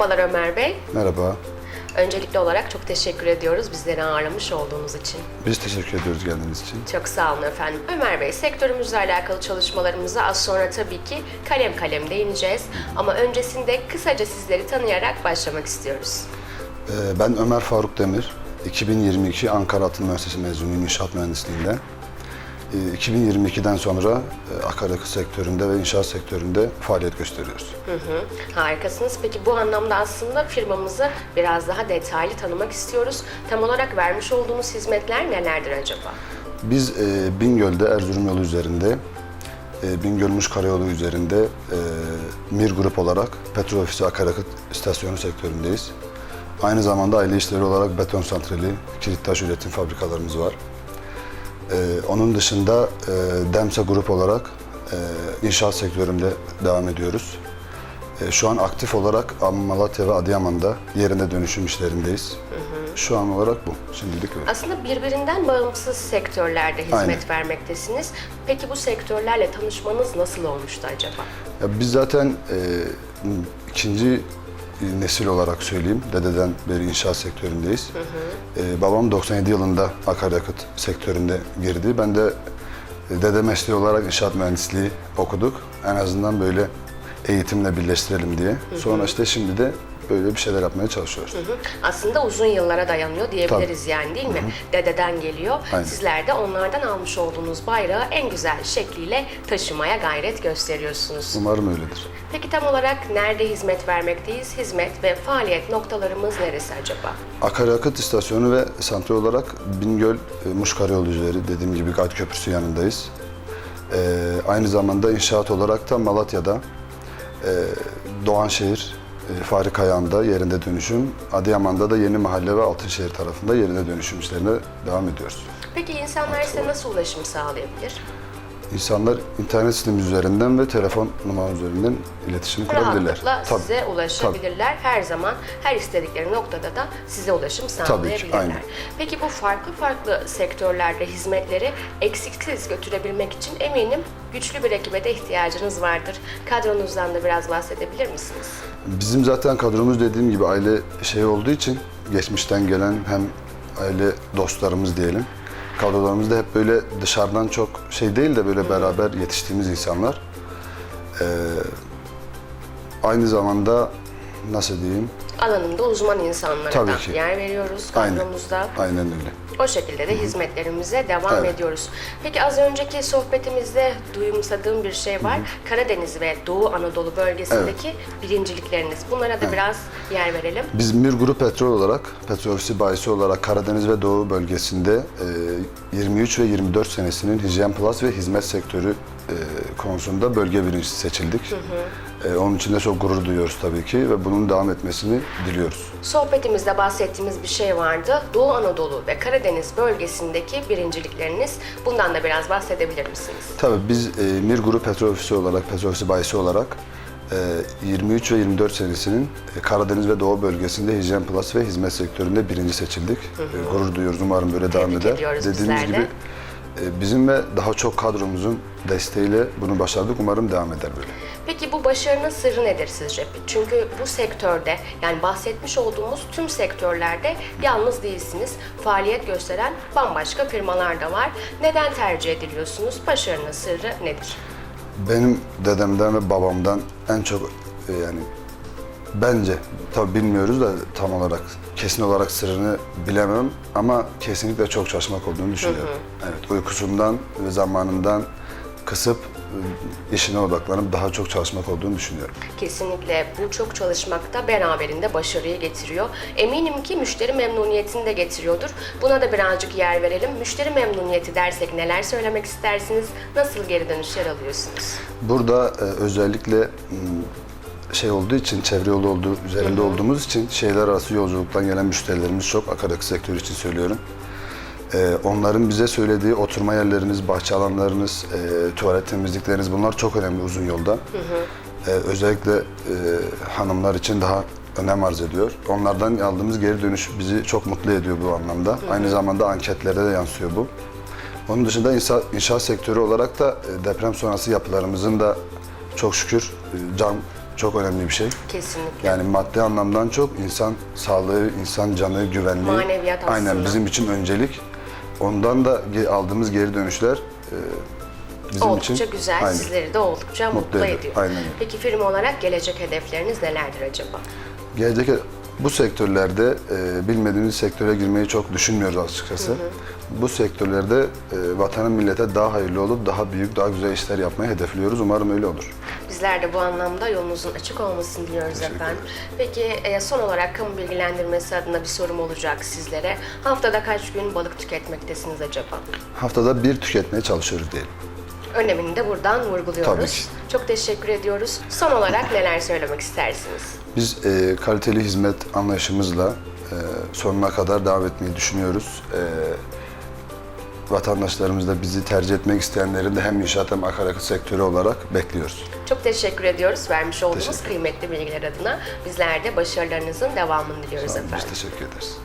Merhabalar Ömer Bey. Merhaba. Öncelikli olarak çok teşekkür ediyoruz bizleri ağırlamış olduğunuz için. Biz teşekkür ediyoruz geldiğiniz için. Çok sağ olun efendim. Ömer Bey, sektörümüzle alakalı çalışmalarımıza az sonra tabii ki kalem kalem değineceğiz. Ama öncesinde kısaca sizleri tanıyarak başlamak istiyoruz. Ee, Ben Ömer Faruk Demir. 2022 Ankara Atıl Üniversitesi mezunuyum inşaat mühendisliğinde. Ee, 2022'den sonra e, akaryakıt sektöründe ve inşaat sektöründe faaliyet gösteriyoruz. Hı hı, harikasınız. Peki bu anlamda aslında firmamızı biraz daha detaylı tanımak istiyoruz. Tam olarak vermiş olduğumuz hizmetler nelerdir acaba? Biz e, Bingöl'de Erzurum yolu üzerinde, e, Bingöl-Muş Karayolu üzerinde e, MIR Grup olarak petrol ofisi akaryakıt istasyonu sektöründeyiz. Aynı zamanda aile işleri olarak beton santrali, kilit taş üretim fabrikalarımız var. E, onun dışında e, Demsa Grup olarak e, inşaat sektöründe devam ediyoruz. E, şu an aktif olarak Malatya ve Adıyaman'da yerine dönüşüm işlerindeyiz. Şu an olarak bu. Şimdilik öyle. Aslında birbirinden bağımsız sektörlerde hizmet Aynen. vermektesiniz. Peki bu sektörlerle tanışmanız nasıl olmuştu acaba? Ya biz zaten e, ikinci nesil olarak söyleyeyim. Dededen beri inşaat sektöründeyiz. E, babam 97 yılında akaryakıt sektöründe girdi. Ben de e, dede mesleği olarak inşaat mühendisliği okuduk. En azından böyle eğitimle birleştirelim diye. Sonra işte şimdi de böyle bir şeyler yapmaya çalışıyoruz. Hı hı. Aslında uzun yıllara dayanıyor diyebiliriz yani değil mi? Dededen geliyor. Aynen. Sizler de onlardan almış olduğunuz bayrağı en güzel şekliyle taşımaya gayret gösteriyorsunuz. Umarım öyledir. Peki tam olarak nerede hizmet vermekteyiz? Hizmet ve faaliyet noktalarımız neresi acaba? Akaryakıt istasyonu ve santral olarak Bingöl e, Muş Karayolu üzeri dediğim gibi Gat Köprüsü yanındayız. E, aynı zamanda inşaat olarak da Malatya'da e, Doğanşehir Fahri Kayağı'nda yerinde dönüşüm, Adıyaman'da da Yeni Mahalle ve Altınşehir tarafında yerinde dönüşüm işlerine devam ediyoruz. Peki insanlar size nasıl ulaşım sağlayabilir? İnsanlar internet sitemiz üzerinden ve telefon numara üzerinden iletişim kurabilirler. Rahatlıkla Tabii, size ulaşabilirler. Her zaman her istedikleri noktada da size ulaşım Tabii ki, sağlayabilirler. aynen. Peki bu farklı farklı sektörlerde hizmetleri eksiksiz götürebilmek için eminim güçlü bir ekibe de ihtiyacınız vardır. Kadronuzdan da biraz bahsedebilir misiniz? Bizim zaten kadromuz dediğim gibi aile şey olduğu için geçmişten gelen hem aile dostlarımız diyelim. Kadrolarımızda hep böyle dışarıdan çok şey değil de böyle beraber yetiştiğimiz insanlar. Ee, aynı zamanda nasıl diyeyim? Alanında uzman insanlara Tabii da ki. yer veriyoruz Aynen. kadromuzda. Aynen öyle. O şekilde de hizmetlerimize devam Evet. ediyoruz. Peki az önceki sohbetimizde duyumsadığım bir şey var. Karadeniz ve Doğu Anadolu bölgesindeki birincilikleriniz. Bunlara da biraz yer verelim. Biz Mir Grup Petrol olarak, petrol ofisi bayisi olarak Karadeniz ve Doğu bölgesinde e, 23 ve 24 senesinin hijyen plus ve hizmet sektörü e, konusunda bölge birincisi seçildik. E, onun için de çok gurur duyuyoruz tabii ki ve bunun devam etmesini diliyoruz. Sohbetimizde bahsettiğimiz bir şey vardı. Doğu Anadolu ve Karadeniz bölgesindeki birincilikleriniz. Bundan da biraz bahsedebilir misiniz? Tabii biz e, Mir Grup Petrol Ofisi olarak, petrol ofisi bayisi olarak e, 23 ve 24 senesinin e, Karadeniz ve Doğu bölgesinde hijyen plus ve hizmet sektöründe birinci seçildik. E, gurur duyuyoruz. Umarım böyle devam Tebrik eder. ediyoruz Dediğimiz gibi e, bizim ve daha çok kadromuzun desteğiyle bunu başardık. Umarım devam eder böyle. Peki bu başarının sırrı nedir sizce? Çünkü bu sektörde yani bahsetmiş olduğumuz tüm sektörlerde yalnız değilsiniz. Faaliyet gösteren bambaşka firmalar da var. Neden tercih ediliyorsunuz? Başarının sırrı nedir? Benim dedemden ve babamdan en çok e, yani bence tabii bilmiyoruz da tam olarak kesin olarak sırrını bilemem ama kesinlikle çok çalışmak olduğunu düşünüyorum. Evet uykusundan ve zamanından kısıp e, işine odaklanıp daha çok çalışmak olduğunu düşünüyorum. Kesinlikle bu çok çalışmak da beraberinde başarıyı getiriyor. Eminim ki müşteri memnuniyetini de getiriyordur. Buna da birazcık yer verelim. Müşteri memnuniyeti dersek neler söylemek istersiniz? Nasıl geri dönüşler alıyorsunuz? Burada e, özellikle m, şey olduğu için, çevre yolu olduğu, üzerinde olduğumuz için şehirler arası yolculuktan gelen müşterilerimiz çok. Akaryakıt sektörü için söylüyorum. E, onların bize söylediği oturma yerleriniz, bahçe alanlarınız, e, tuvalet temizlikleriniz bunlar çok önemli uzun yolda. E, özellikle e, hanımlar için daha önem arz ediyor. Onlardan aldığımız geri dönüş bizi çok mutlu ediyor bu anlamda. Aynı zamanda anketlerde de yansıyor bu. Onun dışında inşaat, inşaat sektörü olarak da e, deprem sonrası yapılarımızın da çok şükür e, cam çok önemli bir şey. Kesinlikle. Yani maddi anlamdan çok insan sağlığı, insan canı, güvenliği. Maneviyat Aynen aslında. bizim için öncelik. Ondan da aldığımız geri dönüşler e, bizim oldukça için güzel, aynen. sizleri de oldukça mutlu, Mutlu ediyor, ediyor. aynen. Peki firma olarak gelecek hedefleriniz nelerdir acaba? Gelecek bu sektörlerde e, bilmediğimiz sektöre girmeyi çok düşünmüyoruz açıkçası. Bu sektörlerde e, vatanın millete daha hayırlı olup daha büyük, daha güzel işler yapmayı hedefliyoruz. Umarım öyle olur. Bizler de bu anlamda yolunuzun açık olmasını diliyoruz efendim. Peki e, son olarak kamu bilgilendirmesi adına bir sorum olacak sizlere. Haftada kaç gün balık tüketmektesiniz acaba? Haftada bir tüketmeye çalışıyoruz diyelim. Önemini de buradan vurguluyoruz. Tabii ki. Çok teşekkür ediyoruz. Son olarak neler söylemek istersiniz? Biz e, kaliteli hizmet anlayışımızla e, sonuna kadar devam etmeyi düşünüyoruz. E, vatandaşlarımız da bizi tercih etmek isteyenlerin de hem inşaat hem akaryakıt sektörü olarak bekliyoruz. Çok teşekkür ediyoruz vermiş olduğunuz kıymetli bilgiler adına. Bizler de başarılarınızın devamını diliyoruz Sağ olun, efendim. Biz teşekkür ederiz.